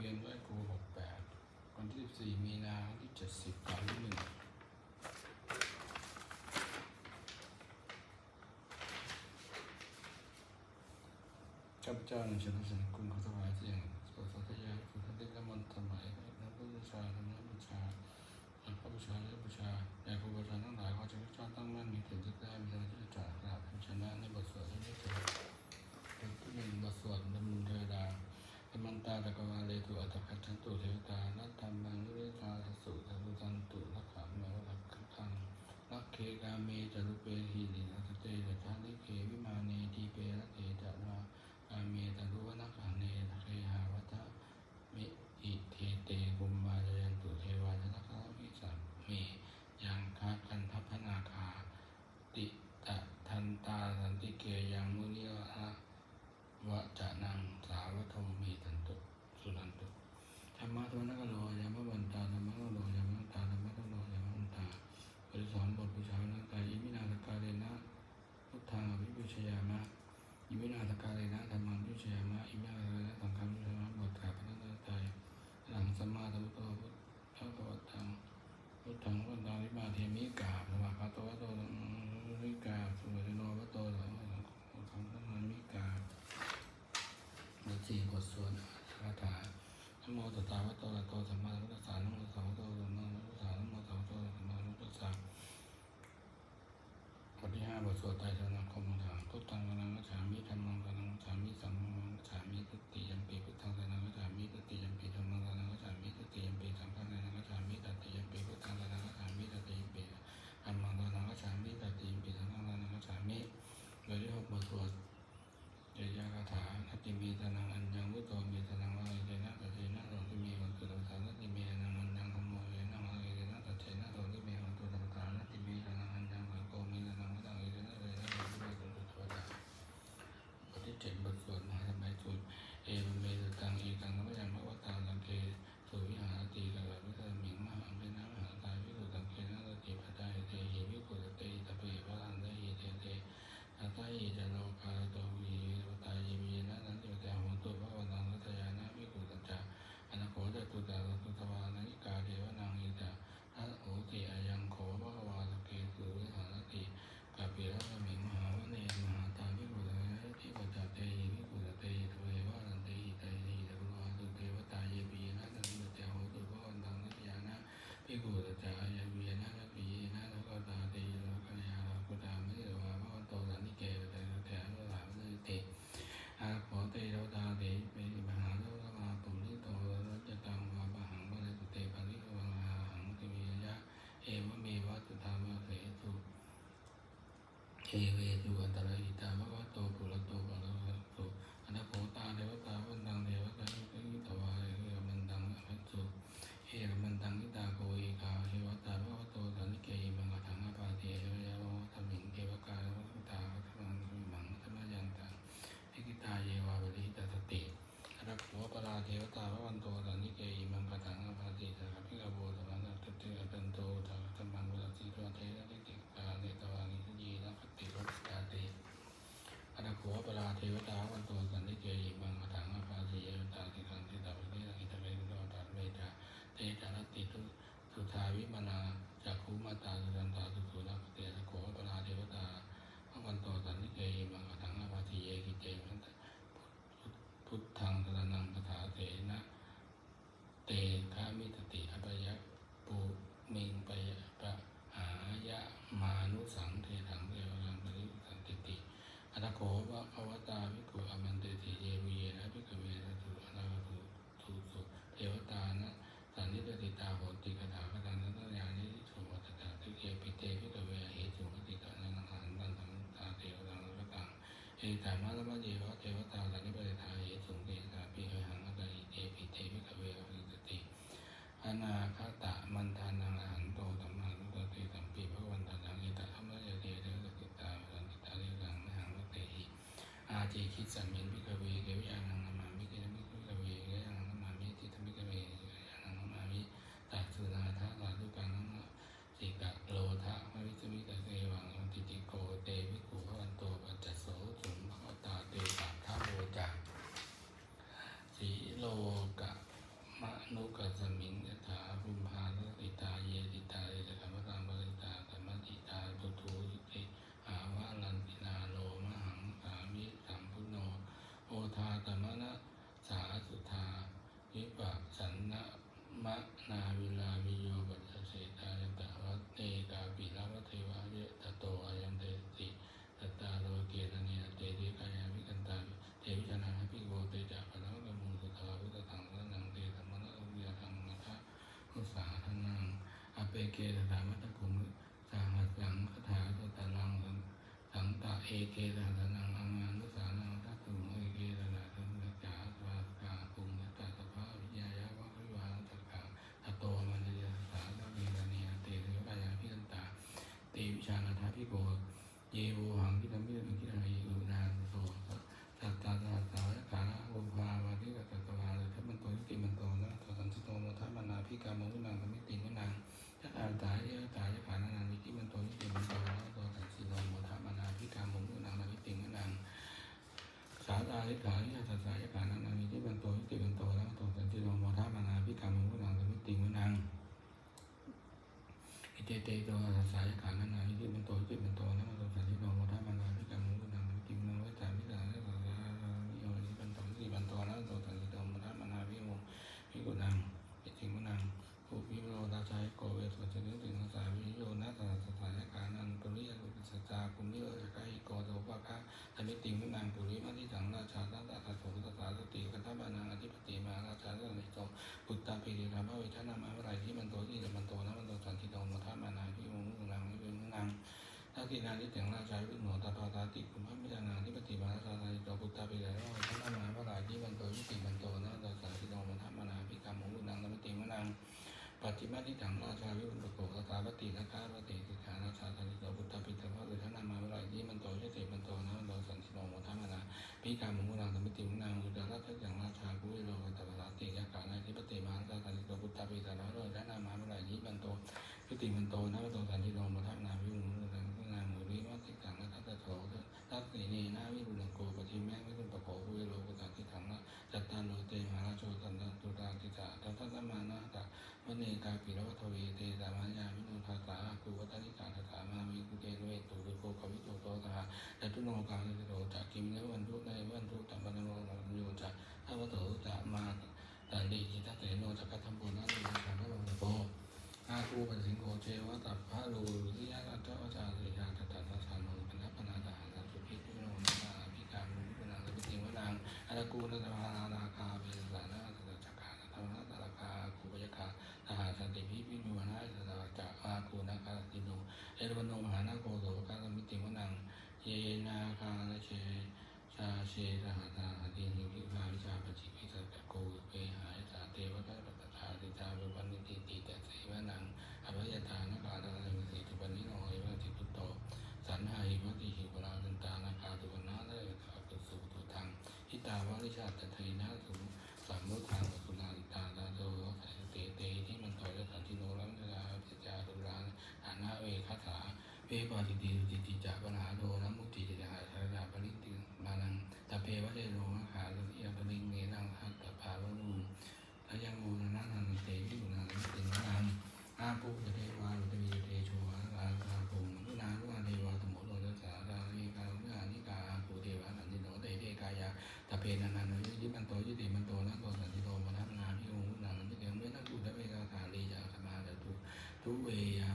วียนไหว้ครูหกแปดวันที่สี่มีนาวันที่เจ็ดสิบตามที่หนึ่งข้าพเจ้าในชนสนคุณขอถวายเสียงสดสัตยาสุทธิกมลสมัยนักบูชาธรรมบูชาอันพระบูชาและบูชาแด่ครูบูชาทั้งหลายขอเจ้าพระเจ้าตั้งมั่นมีถึงจะได้มีทางที่จะจ่ายกราบชนะในบทสวดที่ไม่เกิดเป็นที่หนึ่งบทสวดดำเนินเทวดาธรร มันตาตะกวาเลตุอัตถคัจฉันตุเทวตานัตธรรมังนิเวศาสุสัตุตันตุนักขาเมวะรักขังนักเคกาเมจารุเปหินินัสเตจะทานิเควิมาเนทีเปรเตจะนาเมตารุวนักขังเนทะเคหาวัตะมิอิเทเตกุมมาจยันตุเทวานักขาวิสัมเมยังคาคันทัพนาคาติตะทันตาสันติเกยังมุนิวะ วะจะนังสาวะโทมีตันตุสุนันตุธรรมะตัวนักโลยามะวันตาธรรมะโลยามะตาธรรมะโลยามะวันตา บริสอนบทบูชานักกายอิมินาสกาเลนะพุทธังอภิปุชยามะอิมินาสกาเลนะธรรมังวิชยามะอิมินาสกาเลนะสังฆังวิชยามะบทกาพระนันตายหลังสัมมาสัมพุทโธพุทธะวัตถังพุทธังวันตังวิมาเทมิกาสวากขาโตวะโตวิกาสุวรรณโนวะโตสังฆังสังฆังมิกาบทสี่บทสวดคาถานโมตัสสะภะคะวะโตระโตสัมมาสัมพุทธัสสะนะโมตัสสะวะโตอะระหะโตสัมมาสัมพุทธัสสะ นะโมตัสสะภะคะวะโตอะระหะโตสัมมาสัมพุทธัสสะบทที่ห้าบทสวดไตรสรณคมถามพุทธังสรณังคัจฉามิธัมมังสรณังคัจฉามิสังฆังคัจฉามิตติยัมปีพุทธังสรณังคัจฉามิตติยัมปีธัมมังสรณังคัจฉามิตติยัมปีสังฆังสรณังคัจฉามิตติยัมปีพุทธังสรณังคัจฉามิตติยัมปีธัมมังสรณังคัจฉามิตติยัมปีสังฆังสรณังคัจฉามิบทที่หกบทสวดเจยาคาถานัตติมีตนัง เจ็ดบทสวดมหาธรรมสูตรเอวเมตตังเอกังพระยันพระวตาสังเกสุวิหารตีกับวิสมิงมหาเป็นะมหาตายวิสุตังเกนะสติปัฏฐานเตหิวิปุตเตตะเปพระอันเตหิเตเตอาตายจะโลกาตวีวตายมีนะนันติแต่หัวตัวพระวันนังรัตยานะวิกุตัจจะอนาโคตตุตาตุตวานานิกาเดวนังอิตาทัโอติอายังโขภควาสเกสุวิหารติกาปิรัสมิมหาวเนมหาตาวิกุตะทิปัจจเตหิวิกุตเตหิทเววะนันเตหิเตหิตะกุลวาสุเทวตายวีนะนันติแต่หัวตัวพระวันนังรัตยานะวิกุตัจจะอายังวีนะนะปีนะแล้วก็ตาเตโลกัญญากุตามิเดวาพระวันโตสันนิเกตะแถวหลามเลยเตอาขอเตโรตาเตเปมหาโลกมาปุริโตรัจตังวาปะหังวะเลตุเตปะริวังอาหังติวิยะเอวะเมวะตุตามะเสตุ เอเวตุอันตรายตาวะวะโตปุระโตปะระวะโตอนาโคตาเทวตาวันตังเทวตาอิกิตวาเอมันตังอภัสสุ เอรมันตังนิตาโกเอกาเทวตาพระวโตสันนิเกยมังกถังอาปาเทเวยาวธรรมิงเทวกาลวัตตาธรรมังมังธรรมยันตังพิกิตาเยวาบริตาสติรักหัวปราเทวตาพระวันโตสันนิเกยมังกถังอาปาเทสัพพิกาโบธรรมังตัตติอตันโตธรรมมังวรติโตเทระติติกาเนตวานิสยีนัคติวัตตาเต อนาโขปราเทวตาวันโตสันติเกยิมังมถังอาภาสีเอวตาสิขังสิตาภิเนสังอิตเวนุโตตัสเมตาเตจารติทุสุทาวิมนาจักขุมาตาสุรันตาสุสุนักเตอนาโขปราเทวตาวันโตสันติเกยิมังมถังอาภาสีเอกิเตมันต พุทธังสรนังคาถาเถนะเตคามิตติอภยปุมิงปยะปะหายะมานุสังเทถังเทวรังปริสันติติอนาโขวะภวตาวิกุอมันเตติเยวีเยนะพิกเวนะตุอนาตุตุสุเทวตานะสันนิตติตาโหติกถาคตังนัตยานิสุวัตตาทิเกปิเตพิกเวเหตุวติกานังหันตันตังตาเทวตังรัตัง เอตามาลมะเยวะเทวตาสันนิปติทาเยสุงเตสาปิหังอัตติเตปิเตพิกเวอริตติอนาคตะมันทานังอหันโตธรรมานุตติสัมปิพระวันตานังเอตาธรรมะเยเตเตติตาสันติตาเรกังมหังวเตหิอาเจคิสัมมินพิกเวเกวิอานังนามามิเกมิพิกเวเกอานังนามามิทิธมิกเวอานังนามามิตัสสุนาทะลาทุกังนัมสิกะโลทะมวิจมิตะเสวังติติโกเตวิกุภวันโตปัจจโสสุมภวตาเตปะทะโลจักสีโลกะ มะนุกัสสมิงยถาภูมิภาลติตาเยติตาเอตกรรมตังปริตาธรรมติตาปุถุยุติหาวะลันตินาโลมหังสามิสัมพุโน โอทาตมนะสาสุธาวิปัสสันนะมะนาวิลาวิโยปัจเสตายตะวัตเตกาปิลาวัตเทวะเยตโตอายันเตติตตาโลเกตเนเตติกายาวิกันตาเทวิจานาภิโกเตจัปะนะกมุสุตาวิตตังสนังเตธรรมนะอุเยธังนะทะมุสาทนังอ เกสถามัตตคุมุสาหัสสังคถาตตาลังสังตะเอเกตถานังอังานุสานังทัตุมเอเกตถาสังกัจจาสวากาปุงตัสสะภาวิญญาณวะวิวาตักกะทัตโตมันเยสาตะเวรเนียเตเทวายาพิกันตาเตวิชานาทาพิโกเยโว สาตาลิขานิยตสายกานังนามิที่บันโตยุติบันโตแล้วโตสันติโลโมทัมานาพิกรรมมุนังสมิติมุนังอิเตเตโตสัสายกานังนามิที่บันโตยุติบันโตแล้วโตสันติโลโมทัมานาพิกรรมมุนังสมิติมุนังวิจามิจารณาสัสยามิโยนิบันโตยุติบันโตแล้วโตสัน ทักษินาที่แต่งราชาวิโนตาตาตาติคุณพระมิจานาธิปติมาราชาติโตปุตตาปิริธรรมวิชานามาอะไรที่มันโตยุติมันโตนะโตสันติโตมทัมนาพิกรรมมุนังธมิติมุนังปัจจิมาที่ถังราชาวิบุตโกสตาปฏินาคาปฏิสิกขาราชาสันติโตพุทธปิตพระหรือท่านนามาเมื่อไหร่ที่มันโตยเสมันโตนะมันโตสันติโนโมทัมนาพิการมุนังธรรมิติมุนังอุตตรราชจังรา โนกาลิโตจักกิมินวันทุในวันทุตัมปนโมมันโยจักทัวโตจะมาตันดีจิตเตโนจักธรรมโพนันติสังฆวังโกอาคูปันสิงโกเจวะตัพพะลูทิยะตัจจวจาริยาตัตตะสานุปนัปนาตาสัสุภิพุโนนาภิกามุปนังสัพพิวนังอรกูนัตวานาคาเวสานาสัจจกาธรรมะตระคาคูปยคาสหสันติพิพินุวนาสตาจะอาคูนาคาติโนเอรวโนม เยนาคาเชชาเชสหตาตินิพิภาวิชาปจิพิสัตโกเปหายสาเทวตาปัตตาติจาวิปันนิติติแต่เสวนังอภัยทานกาลาลิสิตุปนิโนเอวะติพุตโตสันหาหิวติหิวราตันตานาคาตุวนาเลขะปุสุตุทังหิตาวาริชาตเทนะสุสัมมุทางสุลาลิตาตาโตสายเตเตที่มันต่อยและสันติโนรังเวลาพิจารุรานอานาเวคาถาเวปาติติติติจะปัญหาโดนะหายสารดาปริติมานังตะเพ วะเจโนมหาลุยาปริงเนนังหัตตภาวนุทยังโมนานันเตวิุนังตินังอาปุเทวาลุตวีเตโชอาลาคาภุมุนาลุอาเทวาสมุโลจัสสารานิกาลุอานิกาอาปุเทวาสันติโนเตเทกายาตะเพนันนันยุยิมันโตยุติมันโตนะโตสันติโตมนัสนาพิโมมุนังนิเกเมนะกุตะเวกาคาลีจาสมาเดตุทุเวยา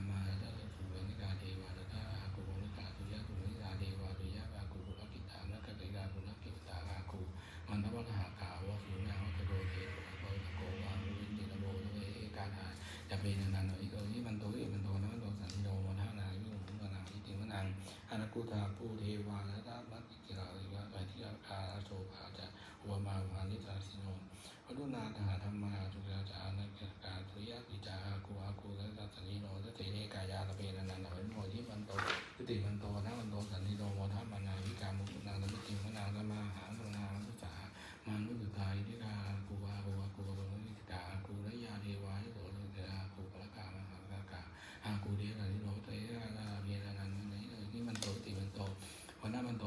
กุตาปูเทวานะตามัตติกิราลิวะไปที่อาคาโสภาจะ วมาภานิตาสิโนพรุณาตหาธรรมาจุกาจานักการทุยาปิจาอากูอากูและสันนิโนและเตเรกายาตะเปนันนันหนโมที่มันโตยุติมันโตนะมันโตสันนิโนโมทัมมานาวิกามุนางนมิติมนางนมาหามุนามุสามานุสุทายทิกากูอากูอากูอากูนิกากูและยาเทวายโสโลเตอากูปะกามหากาอากูเดระนิโนเตระเวนันนันนี่ที่มันโตติมันโตวันนั้นมันโต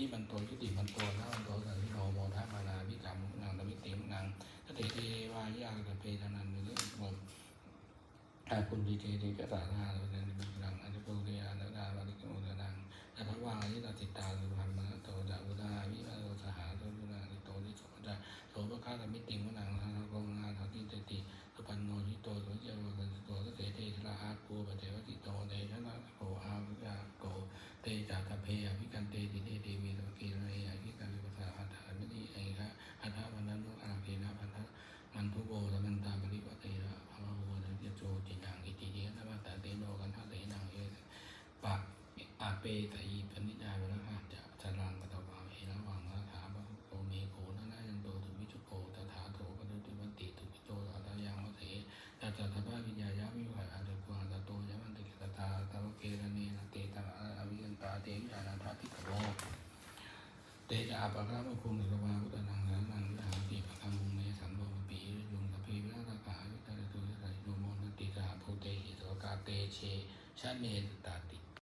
ที่มันตัวยุติมันโตนะมันตัวสันติโนโมทะมานาวิกรรมนางตมิติมนางสติเทวายากเพทนันหรือมมอาคุณดีเจดีก็สาธาเราเนมินังอันจะปุริยานาดาวาริโกเรนังอัตวายิตาติดตาสุพันมะโตจาอุดาวิมาโตสหาโตจุนาติโตทิโส จาโสภคาแต่ไมิติมุนังทางโกงานทางทิตติสุปันโนทิโตโสเจวะกันโตสเตเทชลาอาปูปเทวติโตเตชนะโกอาวิกาโกเตจากเพอภิกันเตติเตเทวีสกีเรยอภิกันวิปัสสาหัตถามินิเอกะอัฏฐวันนันโนอาเคนะพันธะมันทุโกสมันตาปริปเตระภาวะโวนันเจโจจินังอิติเยนะวัตตะเตโนกันทะเตนังเอปะอาเปตอี จจตถาวิญญาญาวิวัยอาจกุหตโตยมันติกตาตาวเกรณีนเตตังอวิยันตาเตวิญาณธาติกโลเตจะอาปะระมะคุงนิรวาวุตนังนันนังวิหารติปะคังมุงเนสันโลมปียุงสเพวิราตกาวิตาตุยะโนโมนติสหโพเตหิตวกาเตเชชะเนตา